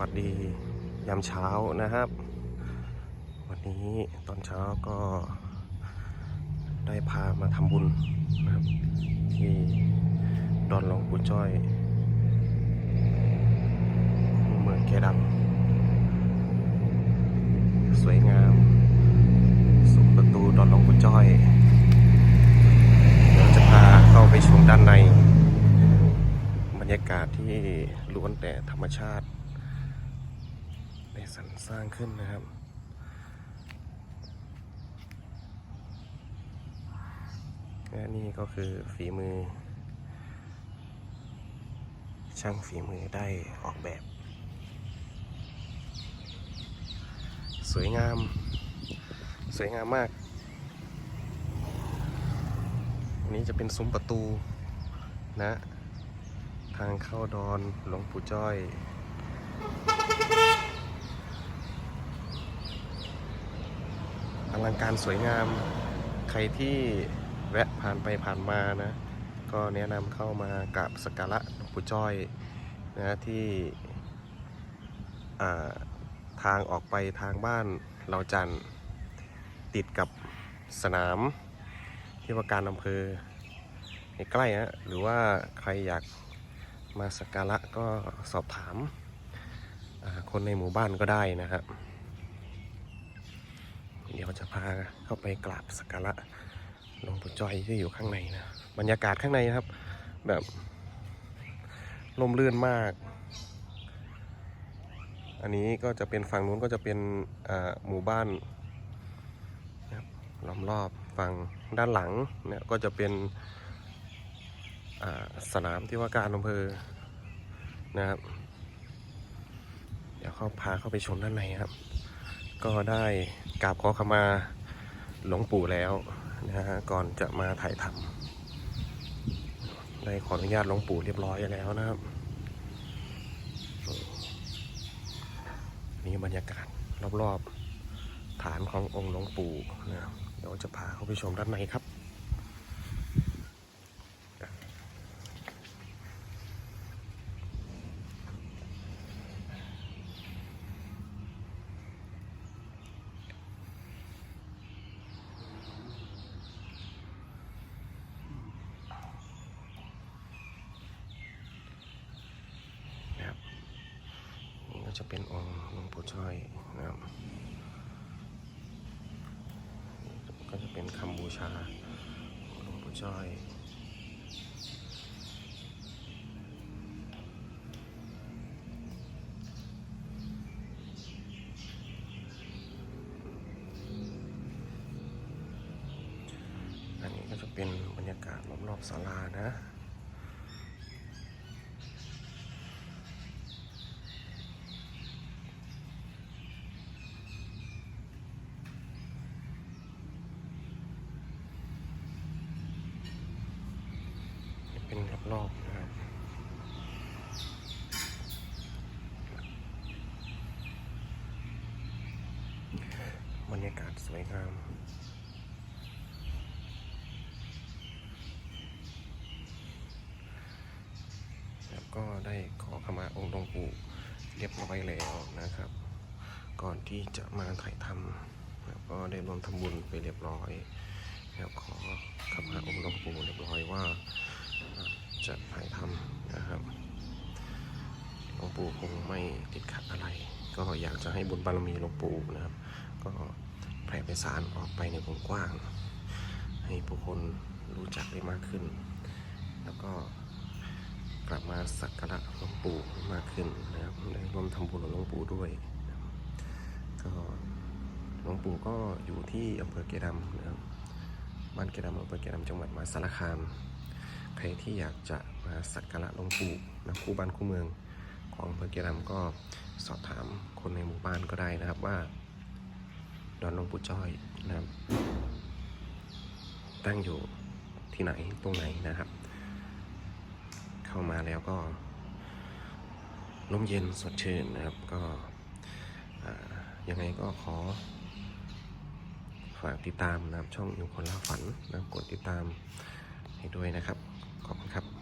วัสดียามเช้านะครับ วันนี้ตอนเช้าก็ได้พามาทำบุญนะครับ ที่ดอนหลวงปู่จ้อย เมืองแกดังสวยงามสุมประตูดอนหลวงปู่จ้อยเดี๋ยวจะพาเข้าไปชมด้านใน บรรยากาศที่ล้วนแต่ธรรมชาติ สรรสร้างขึ้นนะครับ และนี่ก็คือฝีมือ ช่างฝีมือได้ออกแบบ สวยงาม สวยงามมาก อันนี้จะเป็นซุ้มประตูนะ ทางเข้าดอนหลวงปู่จ้อย ลังการสวยงาม ใครที่แวะผ่านไปผ่านมานะ ก็แนะนำเข้ามากราบสักการะหลวงปู่จ้อยนะที่ทางออกไปทางบ้านเราจันติดกับสนามที่ว่าการอำเภอใกล้ๆฮะหรือว่าใครอยากมาสักการะก็สอบถามคนในหมู่บ้านก็ได้นะครับ เดี๋ยวจะพาเข้าไปกราบสักการะหลวงปู่จอยที่อยู่ข้างในนะบรรยากาศข้างในนะครับ แบบลมเลื่อนมาก อันนี้ก็จะเป็นฝั่งนู้นก็จะเป็นหมู่บ้านนะครับล้อมรอบฝั่งด้านหลังเนี่ยก็จะเป็นสนามที่ว่าการอำเภอนะครับ เดี๋ยวเขาพาเข้าไปชมด้านในครับ ก็ได้กราบขอขมาหลวงปู่แล้วนะฮะก่อนจะมาถ่ายทำได้ขออนุญาตหลวงปู่เรียบร้อยแล้วนะครับนี่บรรยากาศรอบๆ ฐานขององค์หลวงปู่นะเดี๋ยวจะพาเข้าไปชมด้านในครับนี่ก็ จะเป็นองค์หลวงปู่ช่อยนะครับก็จะเป็นคำบูชาหลวงปู่ช่อยอันนี้ก็จะเป็นบรรยากาศรอบๆศาลานะ เป็นรอบๆนะครับบรรยากาศสวยงามแล้วก็ได้ขอขมาองค์หลวงปู่เรียบร้อยแล้วนะครับ ก่อนที่จะมาถ่ายทำแล้วก็ได้รวมทำบุญไปเรียบร้อย แล้วขอขมาองค์หลวงปู่เรียบร้อยว่า จะถ่ายทำนะครับหลวงปู่คงไม่ติดขัดอะไร ก็อยากจะให้บุญบารมีหลวงปู่นะครับ ก็แผ่ไปสารออกไปในวงกว้าง ให้ผู้คนรู้จักได้มากขึ้น แล้วก็กลับมาสักการะหลวงปู่มากขึ้นนะครับได้ร่วมทำบุญกับหลวงปู่ด้วยก็หลวงปู่ก็อยู่ที่อำเภอเกดำนะครับบ้านเกดำอำเภอเกดำจังหวัดมหาสารคาม ใครที่อยากจะมาสักการะหลวงปู่นะคู่บ้านคู่เมืองของอำเภอเกดำก็สอบถามคนในหมู่บ้านก็ได้นะครับว่า ดอนหลวงปู่จ้อยนะครับ ตั้งอยู่ที่ไหนตรงไหนนะครับ เข้ามาแล้วก็ลมเย็นสดชื่นนะครับก็ยังไงก็ขอฝากติดตามนะครับช่องอยู่คนละฝันนะกดติดตามให้ด้วยนะครับ ขอบคุณครับ